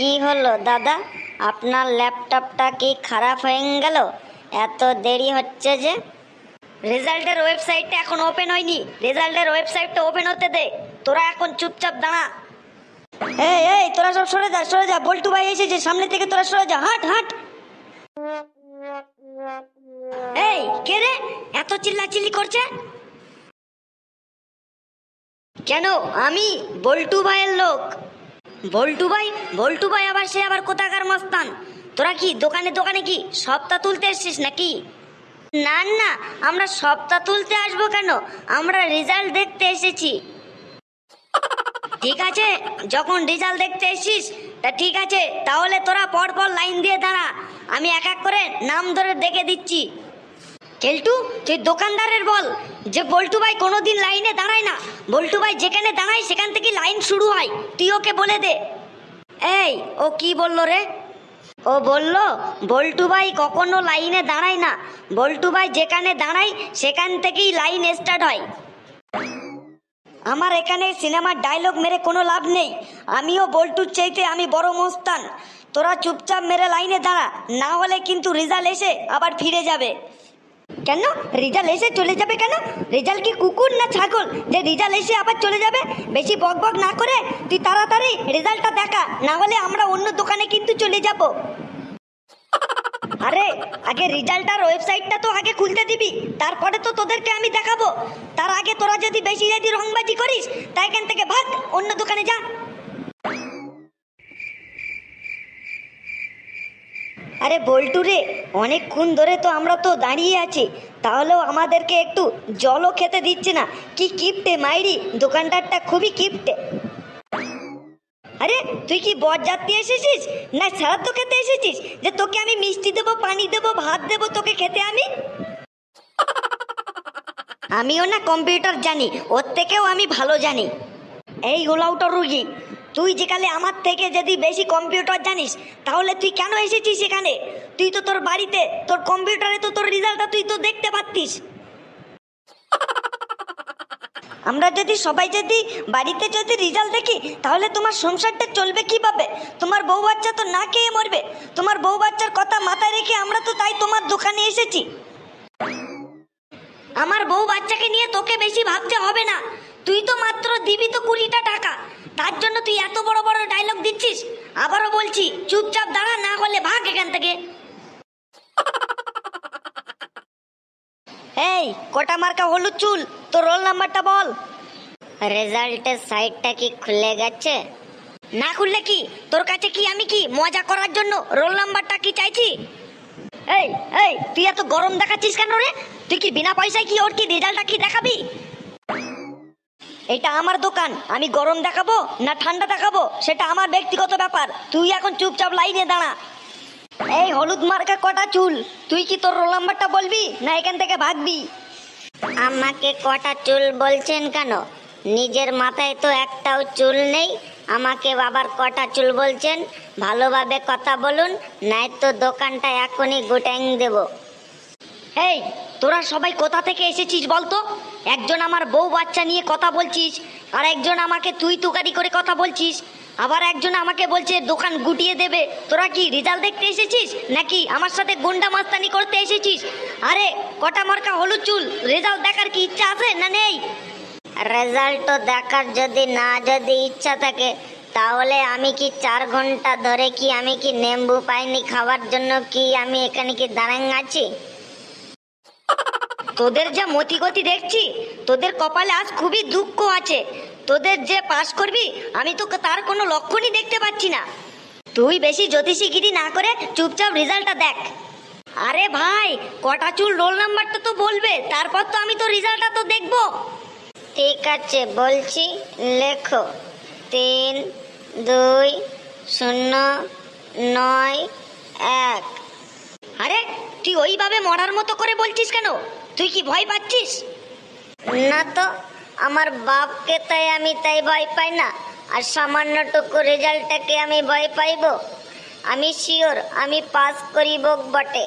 কি হলো দাদা? আপনার ল্যাপটপটা কি খারাপ হয়ে গেল? এত দেরি হচ্ছে যে? রেজাল্টের ওয়েবসাইটটা এখন ওপেন হয়নি। রেজাল্টের ওয়েবসাইটটা ওপেন হতে দে। তোরা এখন চুপচাপ দাঁড়া। এই এই তোরা সব সরে যা সরে যা বল্টু ভাই এসেছে সামনে থেকে তোরা সরে যা হাট হাট। এই কে রে? এত চিল্লাচিল্লি করছে? কেন? আমি বল্টু ভাইয়ের লোক। বল্টু ভাই বল্টু ভাই আবার সে আবার কোথাকার মস্তান? তোরা কি দোকানে দোকানে কি সপ্তাহ তুলতে এসছিস নাকি? না না, আমরা সপ্তাহ তুলতে আসব কেন? আমরা রেজাল্ট দেখতে এসেছি। ঠিক আছে, যখন রেজাল্ট দেখতে এসেছিস, তা ঠিক আছে, তাহলে তোরা পর পর লাইন দিয়ে দাঁড়া। আমি এক এক করে নাম ধরে দেখে দিচ্ছি। কেলটু, তুই দোকানদারের বল। যে বল্টু ভাই কোনোদিন লাইনে দাঁড়ায় না, বল্টু ভাই যেখানে দাঁড়ায় সেখান থেকে লাইন শুরু হয়, তুই ওকে বলে দে। এই, ও কি বলল রে? ও বলল, বল্টু ভাই কখনো লাইনে দাঁড়ায় না, বল্টু ভাই যেখানে দাঁড়ায় সেখান থেকেই লাইন স্টার্ট হয়। আমার এখানে সিনেমার ডায়লগ মেরে কোনো লাভ নেই, আমিও বল্টুর চাইতে আমি বড় মস্তান। তোরা চুপচাপ মেরে লাইনে দাঁড়া, না হলে কিন্তু রেজাল্ট এসে আবার ফিরে যাবে। কেন? রেজাল্ট এসে চলে যাবে কেন? রেজাল্ট কি কুকুর না ছাগল? যে রেজাল্ট এসে আবার চলে যাবে? বেশি বক বক না করে তুই তাড়াতাড়ি রেজাল্টটা দেখা। না হলে আমরা অন্য দোকানে কিন্তু চলে যাব। আরে, আগে রেজাল্টটার ওয়েবসাইটটা তো আগে খুলতে দিবি। তারপরে তো তোদেরকে আমি দেখাবো। তার আগে তোরা যদি বেশি যদি রংবাজি করিস তাই এখান থেকে ভাগ, অন্য দোকানে যা। আরে বল্টু রে, অনেকক্ষণ ধরে তো আমরা তো দাঁড়িয়ে আছি, তাহলেও আমাদেরকে একটু জলও খেতে দিচ্ছে না। কি কিপটে মাইরি, দোকানদারটা খুবই কিপটে। আরে, তুই কি বরযাত্রী এসেছিস? না সারা তো খেতে এসেছিস, যে তোকে আমি মিষ্টি দেবো, পানি দেবো, ভাত দেবো, তোকে খেতে আমি? আমিও না কম্পিউটার জানি, ওর থেকেও আমি ভালো জানি। এই গোলাউটা রুগী তুই যেখানে আমার থেকে যদি বেশি কম্পিউটার জানিস, তাহলে তুই কেন এসেছিস এখানে তুই তো তোর বাড়িতে, তোর কম্পিউটারে তো তোর রেজাল্টটা তুই তো দেখতে পারতিস আমরা যদি সবাই যদি বাড়িতে যদি রেজাল্ট দেখি, তাহলে তোমার সংসারটা চলবে কীভাবে? তোমার বউ বাচ্চা তো না খেয়ে মরবে। তোমার বউ বাচ্চার কথা মাথায় রেখে আমরা তো তাই তোমার দোকানে এসেছি। আমার বউ বাচ্চাকে নিয়ে তোকে বেশি ভাবতে হবে না। তুই তো মাত্র দিবি তো কুড়িটা টাকা। তার জন্য তুই এত বড় বড় ডায়লগ দিচ্ছিস? আবারও বলছি চুপচাপ দাঁড়া না হলে ভাগ এখান থেকে। এই কটা মার্কা হলুদ চুল? তোর রোল নাম্বারটা বল। রেজাল্টের সাইটটা কি খুলে গেছে? না খুললে কি? তোর কাছে কি আমি কি? মজা করার জন্য রোল নাম্বারটা কি চাইছি? এই এই তুই এত গরম দেখাচ্ছিস কেন রে? তুই কি বিনা পয়সায় কি ওর কি রেজাল্টটা কি দেখাবি? এটা আমার দোকান। আমি গরম দেখাবো না ঠান্ডা দেখাবো? সেটা আমার ব্যক্তিগত ব্যাপার। তুই এখন চুপচাপ লাইনে দাঁড়া। এই হলুদ মার্কা কটা চুল? তুই কি তোর রোল নাম্বারটা বলবি না এখান থেকে ভাগবি? আমাকে কটা চুল বলছেন কেন? নিজের মাথায় তো একটাও চুল নেই। আমাকে বাবার কটা চুল বলছেন। ভালোভাবে কথা বলুন নাই তো দোকানটা এখনই গোটাইং দেব। এই তোরা সবাই কোথা থেকে এসেছিস বলতো? একজন আমার বউ বাচ্চা নিয়ে কথা বলছিস, আর একজন আমাকে তুই তুকারি করে কথা বলছিস, আবার একজন আমাকে বলছে দোকান গুটিয়ে দেবে। তোরা কি রেজাল্ট দেখতে এসেছিস? নাকি আমার সাথে গুন্ডা মাস্তানি করতে এসেছিস? আরে, কটা মার্কা হলুদ চুল, রেজাল্ট দেখার কি ইচ্ছা আছে না নেই? রেজাল্ট তো দেখার যদি না যদি ইচ্ছা থাকে, তাহলে আমি কি চার ঘণ্টা ধরে কি আমি কি নেম্বু পাইনি খাওয়ার জন্য কি আমি এখানে কি দাঁড়াং আছি? তোদের যা মতিগতি দেখছি, তোদের কপালে আজ খুবই দুঃখ আছে। তোদের যে পাস করবি, আমি তো তার কোনো লক্ষণই দেখতে পাচ্ছি না। তুই বেশি জ্যোতিষীগিরি না করে চুপচাপ রেজাল্টটা দেখ। আরে ভাই, কটা চুল রোল নাম্বারটা তো বলবে, তারপর তো আমি তো রেজাল্টটা তো দেখব। ঠিক আছে, বলছি, লেখো। তিন, দুই, শূন্য, নয়, এক। আরে, তুই ওইভাবে মরার মতো করে বলছিস কেন? তুই কি ভয় পাচ্ছিস? না তো আমার বাপকে তাই আমি তাই ভয় পাই না আর সামান্যটুকু রেজাল্টটাকে আমি ভয় পাইব। আমি শিওর আমি পাস করিব বটে।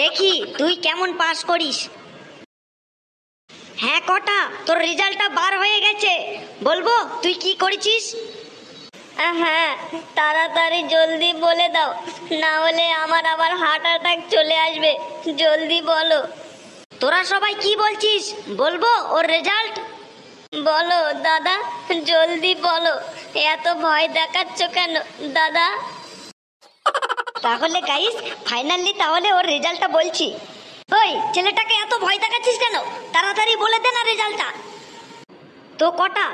দেখি তুই কেমন পাস করিস? হ্যাঁ কটা তোর রেজাল্টটা বার হয়ে গেছে। বলব তুই কি করেছিস? হ্যাঁ তাড়াতাড়ি জলদি বলে দাও না হলে আমার আবার হার্ট অ্যাটাক চলে আসবে। জলদি বলো। তোরা সবাই কি বলছিস? বলব ওর রেজাল্ট? বলো দাদা জলদি বলো। এত ভয় দেখাচ্ছ কেন দাদা? তাহলে গাইস ফাইনালি তাহলে ওর রেজাল্টটা বলছি। ওই ছেলেটাকে এত ভয় দেখাচ্ছিস কেন? তাড়াতাড়ি বলে দে না রেজাল্টটা। তো কটা?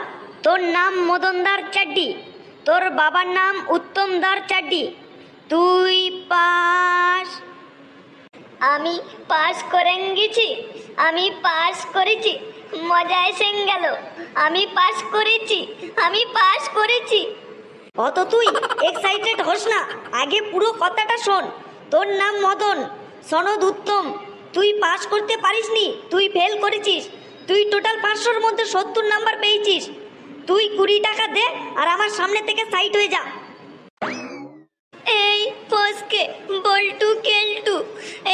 তোর নাম মদনদার চাড্ডি তোর বাবার নাম উত্তমদার চাড্ডি। তুই পাস। আমি পাস করে গেছি, আমি পাস করেছি মজা এসে গেল। আমি পাস করেছি, আমি পাস করেছি। অত তুই এক্সাইটেড হোস না। আগে পুরো কথাটা শোন। তোর নাম মদন, সনদ উত্তম। তুই পাস করতে পারিসনি, তুই ফেল করেছিস। তুই টোটাল পাঁচশোর মধ্যে সত্তর নাম্বার পেয়েছিস। তুই কুড়ি টাকা দে আর আমার সামনে থেকে সাইড হয়ে যা। এই ফসকে বল্টু কেলটু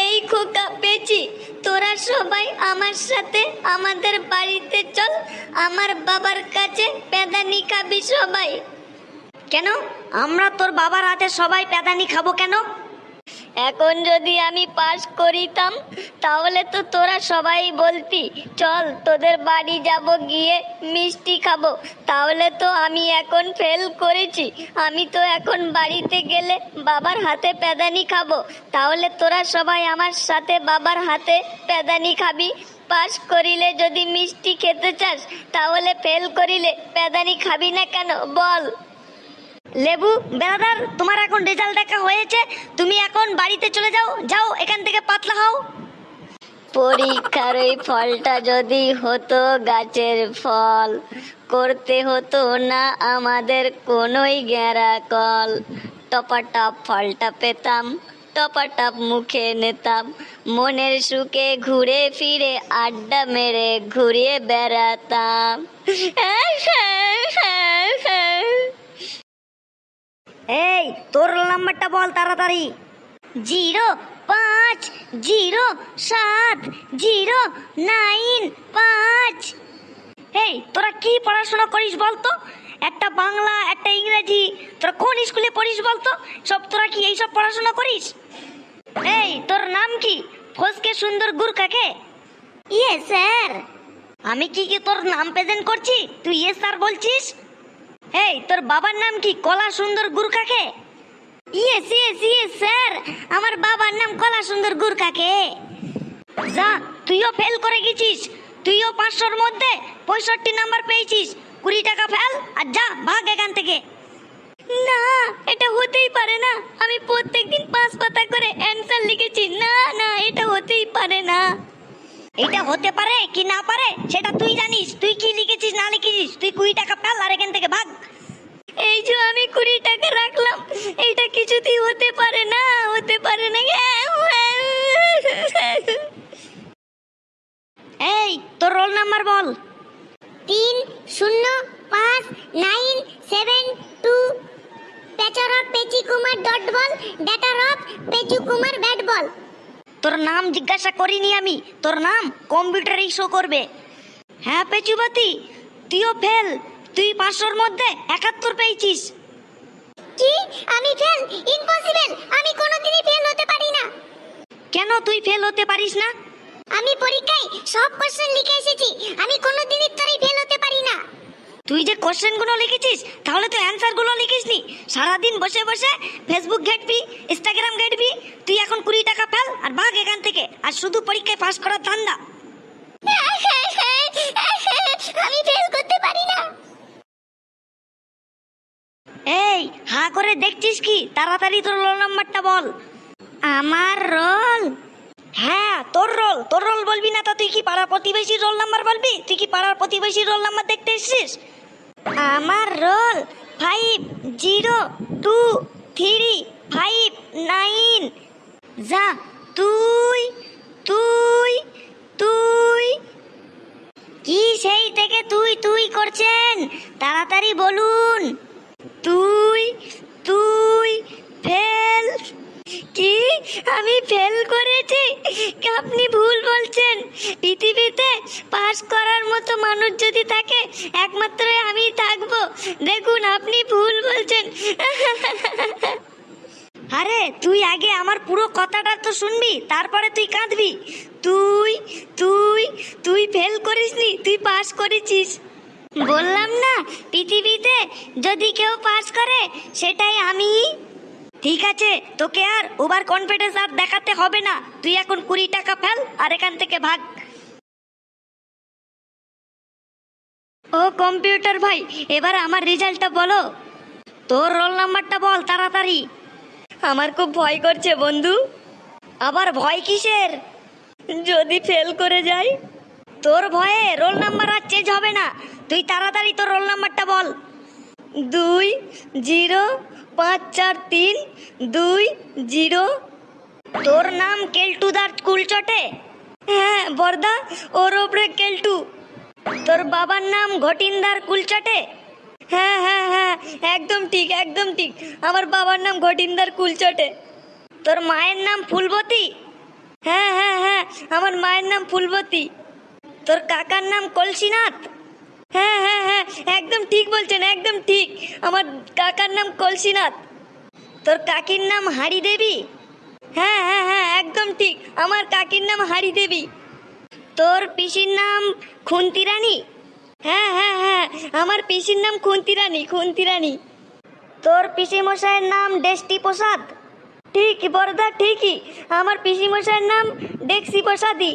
এই খোকা পেছি তোরা সবাই আমার সাথে আমাদের বাড়িতে চল আমার বাবার কাছে পেদানি খাবি সবাই। কেন? আমরা তোর বাবার হাতে সবাই প্যাদানি খাব কেন? এখন যদি আমি পাস করিতাম, তাহলে তো তোরা সবাই বলতি, চল, তোদের বাড়ি যাব, গিয়ে মিষ্টি খাব। তাহলে তো আমি এখন ফেল করেছি। আমি তো এখন বাড়িতে গেলে বাবার হাতে প্যাদানি খাব। তাহলে তোরা সবাই আমার সাথে বাবার হাতে প্যাদানি খাবি। পাস করিলে যদি মিষ্টি খেতে চাস, তাহলে ফেল করিলে প্যাদানি খাবি না কেন? বল। লেবু বেড়াদার তোমার এখন রেজাল্ট দেখা হয়েছে, তুমি এখন বাড়িতে চলে যাও যাও, এখান থেকে পাতলা হও। পরীক্ষার ওই ফলটা যদি হতো গাছের ফল, করতে হতো না আমাদের কোনোই গ্যারা কল টপাটপ ফলটা পেতাম, টপাটপ মুখে নিতাম, মনের সুখে ঘুরে ফিরে আড্ডা মেরে ঘুরিয়ে বেড়াতাম। এই তোর নাম্বারটা বল তাড়াতাড়ি। জিরো পাঁচ জিরো সাত জিরো নাইন পাঁচ। এই তোরা কি পড়াশোনা করিস বলতো? একটা বাংলা একটা ইংরেজি তোরা কোন স্কুলে পড়িস বলতো? সব তোরা কি এইসব পড়াশোনা করিস? এই তোর নাম কি? ফসকে সুন্দর গুরকাকে ইয়ে স্যার। আমি কি কি তোর নাম প্রেজেন্ট করছি? তুই ইয়ে স্যার বলছিস? এই, তোর বাবার নাম কি কলা সুন্দর গুরকাকে? ইয়েস ইয়েস ইয়েস, স্যার, আমার বাবার নাম কলা সুন্দর গুরকাকে। যা, তুইও ফেল করে গেছিস। তুইও পাঁচশোর মধ্যে পঁয়ষট্টি নাম্বার পেয়েছিস। কুড়ি টাকা ফেল আর যা, ভাগ এখান থেকে। না, এটা হতেই পারে না। আমি প্রত্যেকদিন পাঁচ পাতা করে অ্যান্সার লিখেছি। না না, এটা হতেই পারে না। এটা হতে পারে কি না পারে সেটা তুই জানিস। তুই কি লিখেছিস না লিখেছিস? তুই কুড়ি টাকা ফেল আর এখান থেকে ভাগ। এই যে আমি কুড়ি টাকা রাখলাম এইটা কিছুতেই হতে পারে না হতে পারে না। এই তোর রোল নাম্বার বল। তিন শূন্য পাঁচ নাইন সেভেন টু। পেচর of পেচি Kumar dot ball daughter of পেচু Kumar bat ball. তোর নাম জিজ্ঞাসা করিনি আমি। তোর নাম কম্পিউটারেই শো করবে। হ্যাঁ পেচুবাতি তুইও ফেল। তুই পাঁচশোর মধ্যে একাত্তর পেয়েছিস। কি? আমি ফেল? ইম্পসিবল আমি কোনোদিনই ফেল হতে পারি না। কেন তুই ফেল হতে পারিস না? আমি পরীক্ষায় সব কোশ্চেন লিখে এসেছি। আমি কোনোদিনই তোরই ফেল তুই যে কোশ্চেনগুলো লিখেছিস তাহলে তুই অ্যান্সারগুলো লিখিসনি। সারাদিন বসে বসে ফেসবুক ঘেটবি ইনস্টাগ্রাম ঘেটবি তুই এখন কুড়ি টাকা ফেল আর ভাগ এখান থেকে। আর শুধু পরীক্ষায় পাস করার ধান্দা। আমি ফেল করতে পারি না। এই হা করে দেখছিস কি? তাড়াতাড়ি তোর রোল নাম্বারটা বল। আমার রোল হ্যাঁ তোর রোল তোর রোল বলবি না তা তুই কি পাড়ার প্রতিবেশীর রোল নাম্বার বলবি? তুই কি পাড়ার প্রতিবেশীর রোল নাম্বার দেখতে এসেছিস? আমার roll five zero two three five nine. যা, তুই তুই তুই। কি সেই থেকে তুই তুই করছেন? তাড়াতাড়ি বলুন। তুই তুই ফেল কি কি আমি ফেল করেছি। আপনি ভুল বলছেন। পৃথিবীতে পাস করার মতো মানুষ যদি থাকে, একমাত্র আমি থাকব। দেখুন, আপনি ভুল বলছেন। আরে, তুই আগে আমার পুরো কথাটা তো শুনবি, তারপরে তুই কাঁদবি। তুই তুই তুই ফেল করিসনি, তুই পাস করেছিস। বললাম না, পৃথিবীতে যদি কেউ পাস করে, সেটাই আমি। ঠিক আছে, তোকে আর ওভার কনফিডেন্স আর দেখাতে হবে না। তুই এখন কুড়ি টাকা ফেল আর এখান থেকে ভাগ। ও কম্পিউটার ভাই, এবার আমার রেজাল্টটা বলো। তোর রোল নাম্বারটা বল তাড়াতাড়ি। আমার খুব ভয় করছে বন্ধু। আবার ভয় কিসের? যদি ফেল করে যাই? তোর ভয়ে রোল নাম্বার আর চেঞ্জ হবে না। তুই তাড়াতাড়ি তোর রোল নাম্বারটা বল। দুই, জিরো পাঁচ, চার, তিন, দুই, জিরো। তোর নাম কেলটুদার স্কুল চটে? হ্যাঁ বর্দা ওর ওপরে কেলটু। তোর বাবার নাম ঘটিনদার কুলচটে হ্যাঁ হ্যাঁ হ্যাঁ একদম ঠিক একদম ঠিক। আমার বাবার নাম ঘটিন্দার কুলচটে তোর মায়ের নাম ফুলবতী? হ্যাঁ হ্যাঁ হ্যাঁ আমার মায়ের নাম ফুলবতী। তোর কাকার নাম কলসিনাথ? হ্যাঁ হ্যাঁ হ্যাঁ একদম ঠিক বলছেন, একদম ঠিক। আমার কাকার নাম কলসিনাথ। তোর কাকির নাম হাড়ি দেবী হ্যাঁ হ্যাঁ হ্যাঁ একদম ঠিক। আমার কাকির নাম হারি দেবী তোর পিসির নাম খুন্তি রানী হ্যাঁ হ্যাঁ হ্যাঁ আমার পিসির নাম খুন্তি রানী খুন্তি রানী তোর মশাইয়ের নাম ডেস্টি প্রসাদ ঠিক, বড়দা, ঠিকই। আমার মশাইয়ের নাম ডেক্সি প্রসাদী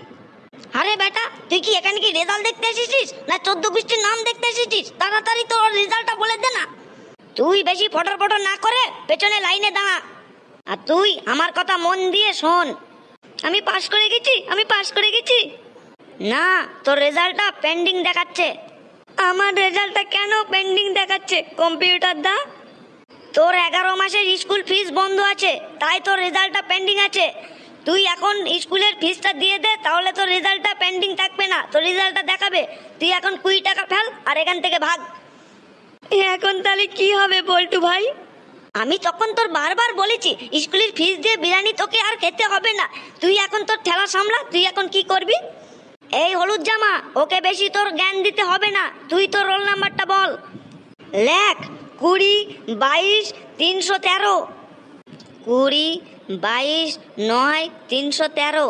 আরে বেটা, তুই কি এখানে কি রেজাল্ট দেখতে এসেছিস? না চোদ্দ গোষ্ঠীর নাম দেখতে এসেছিস? তাড়াতাড়ি তোর রেজাল্টটা বলে দে না। তুই বেশি ফটর ফটর না করে পেছনে লাইনে দাঁড়া। আর তুই আমার কথা মন দিয়ে শোন। আমি পাস করে গেছি, আমি পাস করে গেছি। না, তোর রেজাল্টটা পেন্ডিং দেখাচ্ছে। আমার রেজাল্টটা কেন পেন্ডিং দেখাচ্ছে? কম্পিউটার দা। তোর এগারো মাসের স্কুল ফিস বন্ধ আছে, তাই তোর রেজাল্টটা পেন্ডিং আছে। তুই এখন স্কুলের ফিসটা দিয়ে দে তাহলে তোর রেজাল্টটা পেন্ডিং থাকবে না। তোর রেজাল্টটা দেখাবে। তুই এখন কুড়ি টাকা ফেল আর এখান থেকে ভাগ। এখন তাহলে কি হবে বল্টু ভাই? আমি তখন তোর বারবার বলেছি স্কুলের ফিস দিয়ে বিরিয়ানি তোকে আর খেতে হবে না। তুই এখন তোর ঠেলা সামলা তুই এখন কি করবি? এই হলুদ জামা ওকে বেশি তোর জ্ঞান দিতে হবে না। তুই তোর রোল নাম্বারটা বল। লেখ কুড়ি বাইশ তিনশো তেরো। কুড়ি, বাইশ, নয়, তিনশো তেরো।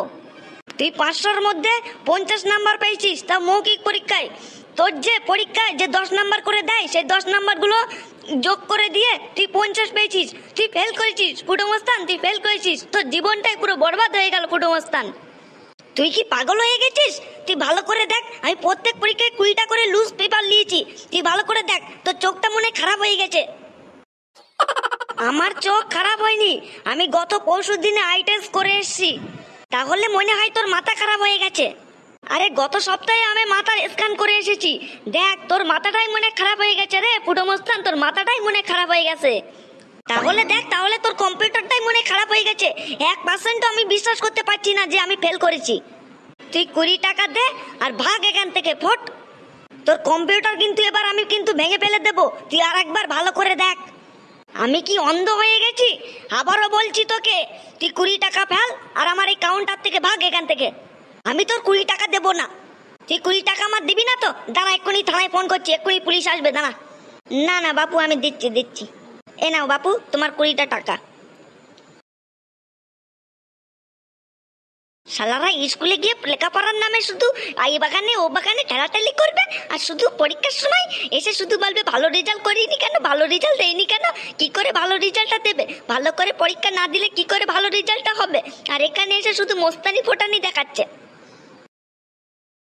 তুই পাঁচশোর মধ্যে পঞ্চাশ নাম্বার পেয়েছিস, তা মৌখিক পরীক্ষায়। তোর যে পরীক্ষায় যে দশ নাম্বার করে দেয়, সেই দশ নাম্বারগুলো যোগ করে দিয়ে তুই পঞ্চাশ পেয়েছিস। তুই ফেল করেছিস, কুটুমস্থান, তুই ফেল করেছিস। তোর জীবনটাই পুরো বরবাদ হয়ে গেল ফুটমস্তান তুই কি পাগল হয়ে গেছিস? তুই ভালো করে দেখ, আমি প্রত্যেক পরীক্ষায় কুড়িটা করে লুজ পেপার নিয়েছি তুই ভালো করে দেখ, তোর চোখটা মনে খারাপ হয়ে গেছে। আমার চোখ খারাপ হয়নি। আমি গত পরশু দিনে আই টেস্ট করে এসেছি। তাহলে মনে হয় তোর মাথা খারাপ হয়ে গেছে। আরে গত সপ্তাহে আমি মাথার স্ক্যান করে এসেছি। দেখ, তোর মাথাটাই মনে খারাপ হয়ে গেছে রে পুটমস্তান তোর মাথাটাই মনে খারাপ হয়ে গেছে। তাহলে দেখ, তাহলে তোর কম্পিউটারটাই মনে খারাপ হয়ে গেছে। এক পার্সেন্টও আমি বিশ্বাস করতে পারছি না যে আমি ফেল করেছি। তুই কুড়ি টাকা দে আর ভাগ এখান থেকে, ফট। তোর কম্পিউটার কিন্তু এবার আমি কিন্তু ভেঙে ফেলে দেবো। তুই আর একবার ভালো করে দেখ। আমি কি অন্ধ হয়ে গেছি? আবারও বলছি তোকে, তুই কুড়ি টাকা ফেল আর আমার এই কাউন্টার থেকে ভাগ এখান থেকে। আমি তোর কুড়ি টাকা দেবো না। তুই কুড়ি টাকা আমার দিবি না তো? দাঁড়া, এক্ষুনি থানায় ফোন করছি, এক্ষুনি পুলিশ আসবে, দাঁড়া। না না, বাপু, আমি দিচ্ছি দিচ্ছি। এ নাও, বাপু, তোমার কুড়িটা টাকা। শালারা স্কুলে গিয়ে লেখাপড়ার নামে শুধু এই বাগানে, ও বাগানে ঠেলাঠেলি করবে? আর শুধু পরীক্ষার সময় এসে শুধু বলবে, ভালো রেজাল্ট করিনি কেন? ভালো রেজাল্ট দেয়নি কেন? কি করে ভালো রেজাল্টটা দেবে? ভালো করে পরীক্ষা না দিলে কি করে ভালো রেজাল্টটা হবে? আর এখানে এসে শুধু মোস্তানি ফোটানি দেখাচ্ছে।